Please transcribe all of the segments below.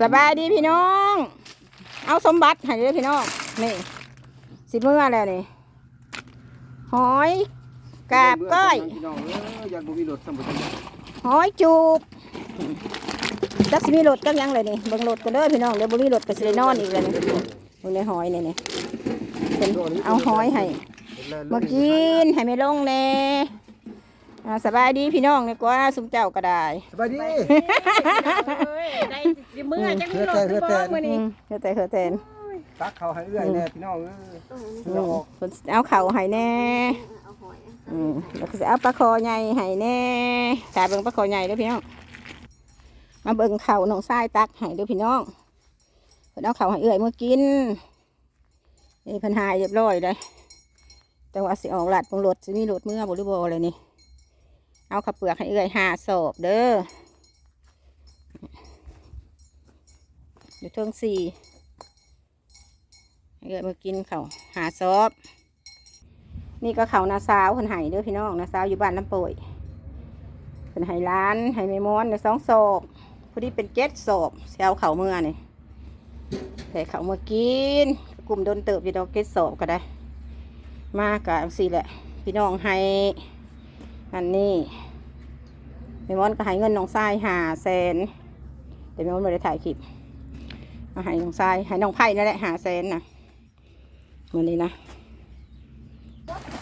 สบายดีพี่น้อง เอาสมบัติให้เลยพี่น้องนี่สิเมื่อแล้วนี่หอยกาบก้อยหอยจูบจักสิมีรถจักหยังเลยนี่เบิ่งรถกันเด้อพี่น้องเดี๋ยวบ่มีรถก็สิได้นอนอีกแล้วนี่เบิ่งในหอยนี่นี่เป็นเอาหอยให้มากินให้ไม่ลงแน่ อ่าสบายดีพี่น้องนี่กว่าสุมเจ้าก็ได้สบายดีเอ้ยได้สิมื้อจังมีรถสิบ่มื้ออืนี้มเฮ็ดแต่เฮ็ดแต่ตักเขาให้เอื้อยแน่พี่น้องเอ้ยอืมเพิ่นเอาเข่าวให้แน่อืมแล้วก็สิเอาปลาคอใหญ่ให้แน่ตาเบิ่งปลาคอใหญ่เด้อพี่น้องมาเบิ่งเข่าวน้องทรายตักให้เด้อพี่น้องเพิ่นเอาเข่าวให้เอื้อยเมื่อกินนี่เพิ่นหายเรียบร้อยเลยแต่ว่าสิออกหลัดบงรถสิมีรถเมื่อบ่หรือบ่อะไรนี่ เอาข้าวเปลือกให้เอื้อยหาศพเด้ออยู่เทิงสี่ให้เกิดมากินเขาหาซอบนี่ก็เขานาสาวคนไห้เด้อพี่น้องนาสาวอยู่บ้านน้ำป่ยเป็นไห้ร้านไห้ไม่ม้อนในสองศอกพอดีเป็นเจ็ดศอกเซลเขาเมื่อนี่แต่เขาเมื่อกินกลุ่มโดนเติบอยู่ดอกเจ็ดศอกก็ได้ มากกะสี่แหละ พี่น้องให้ อันนี้ไม่ม้อนก็ให้เงินน้องทรายหาแสนแต่ไม่ม้อนไม่ได้ถ่ายคลิปเอาให้น้องทรายให้น้องไผ่นั่นแหละหาแสนนะมือนี้นะ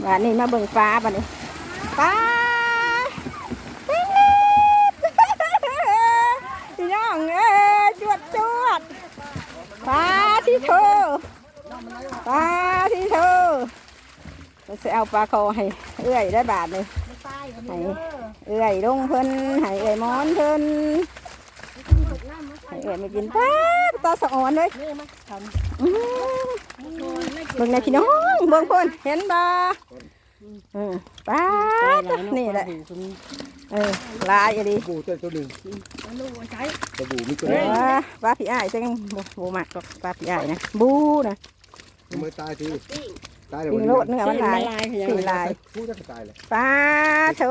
บ้านนี้มาเบิ่งฟ้าบ้านนี้ฟ้าปิ๊งลิบพี่น้องเอ้จวดจวดฟ้าที่เธอฟ้าที่เธอเราจะเอาปลาคอให้เอื้อยได้บาทเลย ให้เอื้อยลงเพิ่นให้เอื้อยมอนเพิ่นให้เอื้อยไม่กินป้าตาสะอ่อนเลยอื้อเบิ่งในพี่น้องเบิ่งคนเห็นบ่เออป้าดนี่แหละเออลายอะดิบูตัวตัวหนึ่งลูกใช้ตัวบูมีตัวเอนึงอป้าพี่อ้ายจังบ่บ่มักดอกป้าพี่อ้ายนะบูนะทำไมตายที ตายแล้วกินโลดเนื้อมันลายสีลายผู้จะตายเลยป้าโถ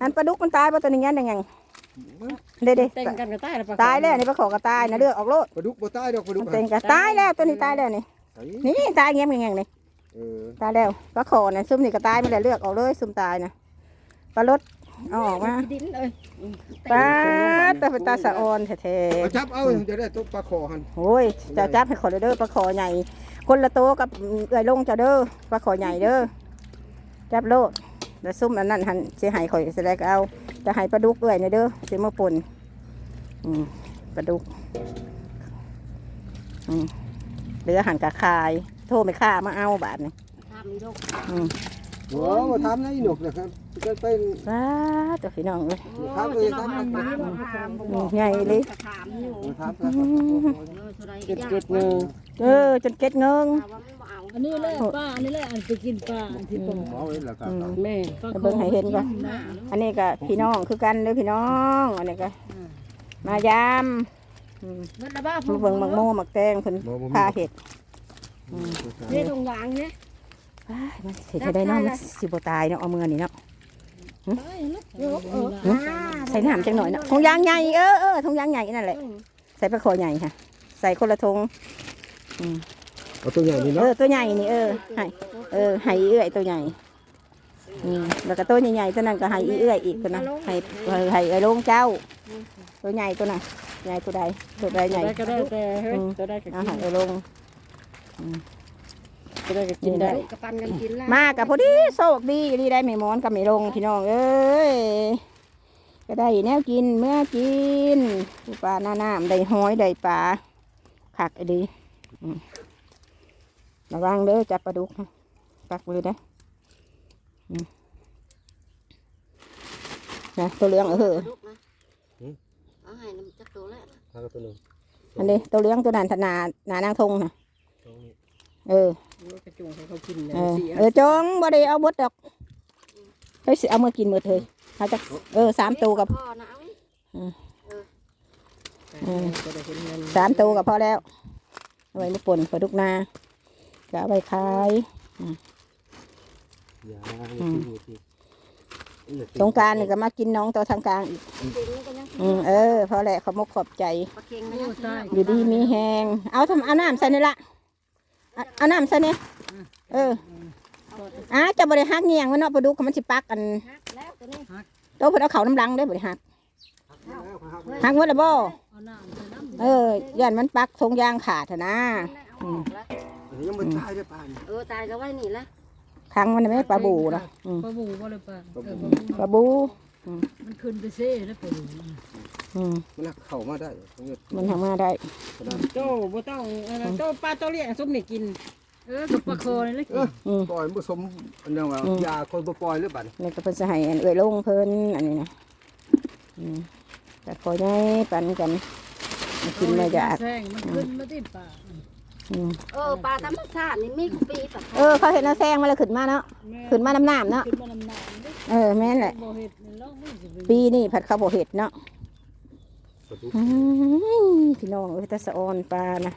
อันปลาดุกมันตายบ่ตัวนี้ยันยังไงเด้เด้แต่งกันก็ตายแล้วตายแล้วนี่ปลาขอกระตายนะเลือกออกโลดปลาดุกบ่ตายดอกปลาดุกมันเต็งกระตายแล้วตัวนี้ตายแล้วนี่นี่ตายเงี้ยยังไงนี่เออตายแล้วปลาขอนะซุ่มนี่ก็ตายมาแล้วเลือกออกเลยซุ่มตายนะปลารดเอาออกมาดินเอ้ยป้าดแต่เป็นตาสะออนแท้เอาจับเอาจะได้ตัวปลาคอหันๆโอ้ยเจะจับให้ขอเด้อปลาขอใหญ่ คนละโตวกับเอื้อยลงเจ้าเด้อปลาขอใหญ่เด้อจับโลดแล้วซุ่มอันนั้นหันสิให้ข่อยสิได้ก็เอาจะให้ปลาดุกเอื้อยเนี่ยเด้อสิมาป่นอืมปลาดุกอืมเหลือหันกะคาย โทรไม่ค่ามาเอาบาทนี่ทำมีลูกอืม โอ้มาทำนะอีหนกนะครับจะเป็นป้าดตัวพี่น้องเลยทำเลยทำปลาทำอืมใหญ่เลยถามอยู่ทำแล้วเก็บเก็บเงินเออจนเก็ดเงิงว่ามันบ่เอาอันนี้แหละป้าอันนี้แหละอันไปกินปลาอันที่ต้มหมอไว้แล้วก็อืมแม่ไปเบิ่งให้เห็นก่อนอันนี้ก็พี่น้องคือกันเด้อพี่น้อง อันนี้ก็มายามอืมมันละบ้ามาเบิ่งหมักโมหมักแตงเพิ่นพาเห็ดนี่ตรงยางเนี่ย อ้ายมันสิได้เนาะมันสิบ่ตายเนาะเอามือนี่เนาะเออหึใส่น้ำจังหน่อยเนาะถุงยางใหญ่เออเออถุงยางใหญ่นั่นแหละใส่ปลาคอใหญ่ค่ะ ใส่คนละถุงเอาตัวใหญ่นี่เอเนาะอตัวใหญ่นี่เออให้เออให้อีเอื้อยตัวใหญ่อืมแล้วก็ตัวใหญ่ๆตัวนั้นก็ให้อีเอื้อยอีกตัวนั้นให้ให้ไอ้ลงเจ้า ตัวใหญ่ตัวน่ะใหญ่ตัวใดตัวใดใหญ่ได้ก็ได้แต่เฮ้ยจะได้ก็เอากิใหานไอ้ลง จะได้ก็กินได้กระปันกันกินละมากับพอดีโชคดีดีได้ไม่มอนกับไม่ลงพี่น้องเอ้ยก็ได้แนวกินเมื่อกินปูปลาหน้าน้ำได้ห้อยได้ปลาขักไอ้ดีอืมระวังเด้อจับปลาดุกนะปักมือนะอืมนะตัวเหลืองเออลูกนะเอาให้น้ำจักตัวแล้วทำตัวหนึ่งอันนี้ตัวเหลืองตัวนั้นธนาหนานางทงนะเออ กระจุงให้เขากินเลยเออสิเออจงบ่ได้เอาเบดดอกเฮ้ยสิเอามากินหมดเลยเขาจะเออสามตัวกับพ่อนะเอาเออจะได้เห็นเงินสามตัวกับพอแล้วเอาไว้มาป่นปลาดุกนาก็เอาไว้ขายอย่าสงกรารนี่ก็มากินน้องตัวทางกลางอีกจริงๆก็ยังอืมเออพอแหละขอบมกขอบใจปลาเค็งนะยังกินแล้วอยู่ดีมีแหงเอาทำเอาน้ำใส่นี่ละ เอาเอาน้ำใส่นี่เอออะจะบริหักเงียงมันเนาะปลาดุกมันสิปักกันแล้วตัวนี้โตเพิ่นเอาเขาน้ำลังได้อบริหักหักหมดแล้วบ่เอาน้ำใส่น้ำเออย่านมันปักทงยางขาดหั้นนะเอาออกแล้วยังมันตายได้ป่านเออตายก็ไว้นี่ละครั้งมันไม่ปลาบูนะอืมปลาบูบ่เลยป่ะเออปลาบูมันขึ้นไปเซ่แล้วปลาบู อืมมันหักเข้ามาได้ตรงนี้มันทำมาได้โจ้บ่ต้องอะไรโจ้ปลาโจ้เลี้ยงซุปนี่กิน เออกับปลาคอนี่เลยกินอืม ปล่อยผสมอันนั้นว่ายาคนบ่ปล่อยหรือบัดนี่ก็เพิ่นจะให้อันเอ่ยลงเพิ่นอันนี้นะอืมแต่ขอให้ปันกันมากินมาอยากแซงมันขึ้นมาที่ปลาอืมเออปลาธรรมชาตินี่มีทุกปีปลาเออเขาเห็นน้าแซงมาแล้วขึ้นมาเนาะขึ้นมาน้ำน้ำเนาะขึ้นมาน้ำหนักเด้เออแม่นแหละ บ่เฮ็ดนี่ลองไม่สิปีนี่ผัดข้าวโบเห็ดเนาะ อื้อพี่น้องเอ้ยแตะสะออนปลานะ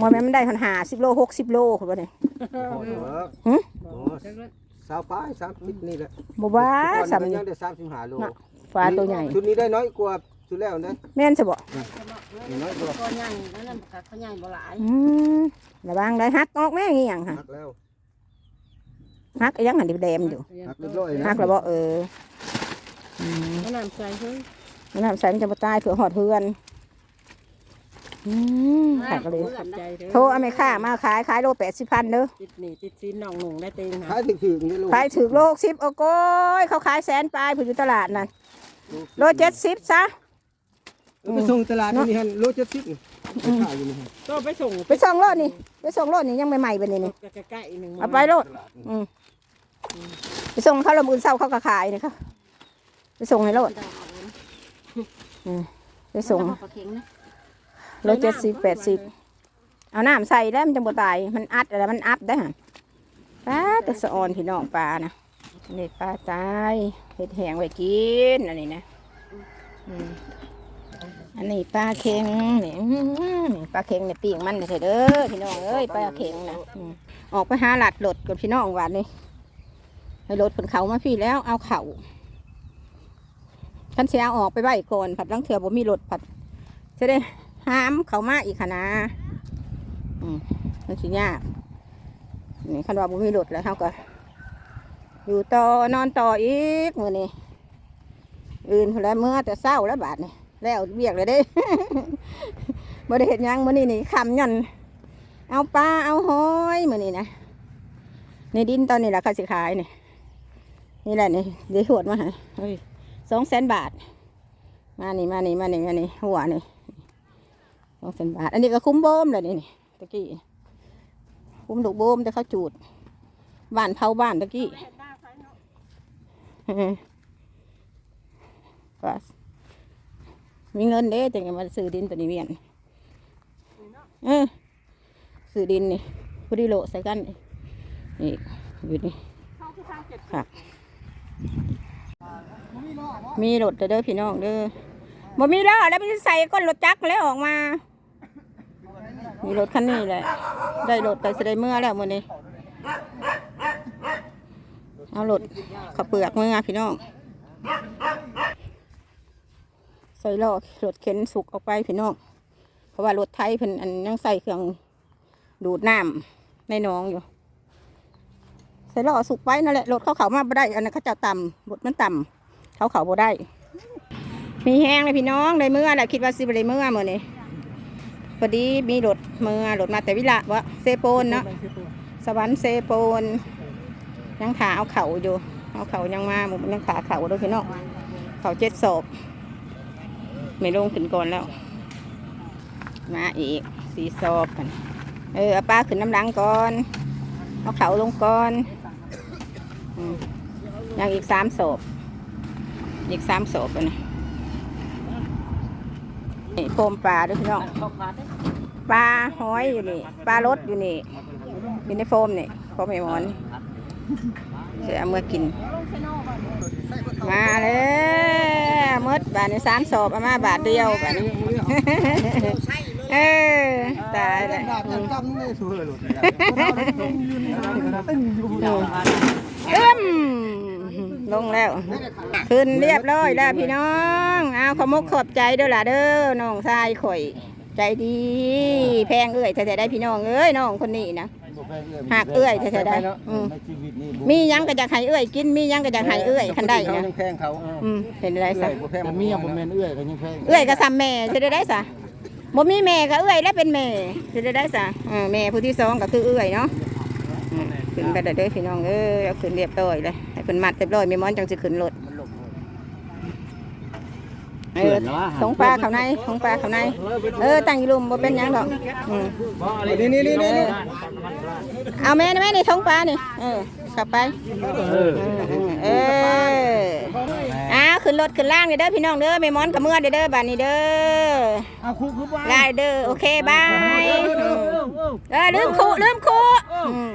มอยแม่มันได้หันหาสิบโลหกสิบโลคุณว่าเนี่ยหึสาวป้ายสามสิบนี่แหละบ่บ้าสาสำมนี่ยังได้สามสิบห้าโลปลาตัวใหญ่ชุดนี้ได้น้อยกว่าชุดแล้วนะแม่นสบ่น้อยกว่าตัวใหญ่แล้วนั่นปลาเขาใหญ่บ่หลายอืมระวังได้ฮักออกแม่งอหย่างค่ะหักแล้วฮักอีหยังหันดิแดมอยู่หักเรียบร้อยนะฮักแล้วบ่เอออืมเอาน้ำใส่เฮ้ยมั นน้ำใส่มันจะบ่ตายเผื่อหอดเพื่อนอืมหักเลยขอบใจเด้อโทรเอาไม่ค่ามาขายขายโลแปดสิบพันเด้อติดหนี่ติดซีนน้องหนุ่งได้เต็งหาขายถึงๆนี่ลูกขายถือโลสิบโอ้โก้ยเขาขายแสนปลายผู้อยู่ตลาดนั่นโลเจ็ดสิบซะไปส่งตลาดนี่ฮะโล70นี่ขายอยู่นี่ฮะก็ไปส่งไปส่งรถนี่ ไปส่งรถนี่ยังใหม่ๆไปนี่นี่ใกล้ๆหนึ่งเอาไปรถอืมไปส่งเขาลำอื่นเศร้าเขาก็ขายนี่ค่ะไปส่งให้รถดอกเอา เว้ยไปส่งแล้วก็ปลาเค็งนะโลเจ็ดสิบแปดสิบเอาน้ำใส่แล้วมันจะบ่ตายมันอัดอะไรมันอัพได้ฮะปลาแต่สะออนพี่น้องปลานะนี่ปลาตายเห็ดแห้งไว้กินอันนี้นะอืมอันนี้ปลาเค็งนี่อื้อหือนี่ปลาเค็งเนี่ยปีกมันเลยเด้อพี่น้องเอ้ยปลาเค็งนะอืมออกไปหาหลัดรถกับพี่น้องวันนี้ให้รถผนเขามาพี่แล้วเอาเข่า ท่านเสียออกไปไว้ก่อนผัดลังเถื่อบ่มีรถผัดจะได้ห้ามเขามาอีกค่ะนะอืมมันสิยากนี่คันว่าบ่มีรถแล้วเขาก็อยู่ต่อนอนต่ออีกมือนี้อื่นแล้วเมื่อแต่เศร้าแล้วบาดนี่แล้วเบียกเลยเด้บ่ได้เห็นยังมือนี้นี่คำย่อนเอาปลาเอาหอยมือนี้นะในดินตอนนี้ราคาสิขายนี่นี่แหละนี่เดี๋ยวหวดมาให้เฮ้ย สองแสนบาท มานี่มานี่มานี่มานี่หัวนี่สองแสนบาท อันนี้ก็คุ้มโบมเลยนี่นี่ตะกี้คุ้มดอกโบมแต่เขาจูดบ้านเผาบ้านตะกี้ก็มีเงินเด้จังมาซื้อดินตัวนี้เวียนเออซื้อดินนี่พอดีโลใส่กันนี่นี่อยู่นี่ครับ มีรถเด้อพี่น้องเด้อบ่มีแล้อแล้วมันจะใส่ก้นรถจักรแล้วออกมา มีรถคันนี้แหละ ได้รถไปแสดงเมื่อแล้วมื้อนี้เอารถขับเปลือกเมื่อพี่น้อง ใส่ล้อรถเข็นสุกออกไปพี่น้อง เพราะว่ารถไทยเพิ่นอันยังใส่เครื่องดูดน้ำในหนองอยู่ใส่ล้อสุกไปนั่นแหละรถเขาเขามาบ่ได้อันนั้นเขาจะต่ำรถมันต่ำ เขาเขาบ่ได้ มีแห้งเลยพี่น้องได้เมื่อแหละคิดว่าสิบได้เมื่อมื่อนี้พอดีมีรถเมื่อรถมาแต่วิละวะเซโปนเนาะสวรรค์เซโปนยังขาเอาเข่าอยู่เอาเข่ายังมาหมยังขาเข่าด้วยพี่น้องเข่าเจ็ดศพไม่ลงขึ้นก่อนแล้ว มาอีกสี่ศพกันเออเอาปลาขึ้นน้ำหลังก่อนเอาเข่าลงก่อนอยังอีกสามศพ อีกสามศพนะนี่โคมปลาด้วยพี่น้องเขาขาดได้ปลาหอยอยู่นี่ปลารสอยู่นี่อยู่ในโฟมนี่โฟมไอหมอนจะเอามื่อกิน มาแล้วหมดบาทในสามศพเอามาบาทเดียวบาทนี้เออตายเลยดาบจำนี่สู้เลยลูกเอิ่มรลงแล้ว ขึ้นเรียบร้อยแล้วพี่น้องเอาขอมกขอบใจเด้อล่ะเด้อน้องชายข่อย ใจดี แพงเอ้ยแท้ๆได้พี่น้องเอ้ยน้องคนนี้นะหากเอื้อยแท้ๆได้อืมในชีวิตนี่มีหยังก็อยากให้เอ้ยกินมีหยังก็อยากให้เอ้ยคันได้เขานะยังแพงเขาอืมเป็นไรซะบ่แพงแต่เมียบ่แม่นเอื้อยก็ยังแพงเอ้ยก็ซ้ำแม่จะได้ได้ซะบ่มีแม่ก็เอ้ยแล้วเป็นแม่จะได้ได้ซะเออแม่ผู้ที่สองก็คือเอ้ยเนาะอืมขึ้นไปเด้อเด้อพี่น้องเอ้ยเอาขึ้นเรียบร้อยเลยให้ เพิ่นมัดเรียบร้อยแม่มอนจังสิขึ้นรถเออสงปลาเขาในสงปลาเขาในเออตั้งอยู่ลุมบ่เป็นหยังดอกอืมนี่นี่นี่นี่เอาแม่นะแม่นี่ทงปลานี่เออขับไปเออเอออ้าวขึ้นรถขึ้นล่างเด้อเด้อพี่น้องเด้อแม่มอนกับเมื่อเด้อเด้อบ้านนี้เด้อเอาคุกคือว่าได้เด้อโอเคบายเออลืมคู่ลืมคู่อืม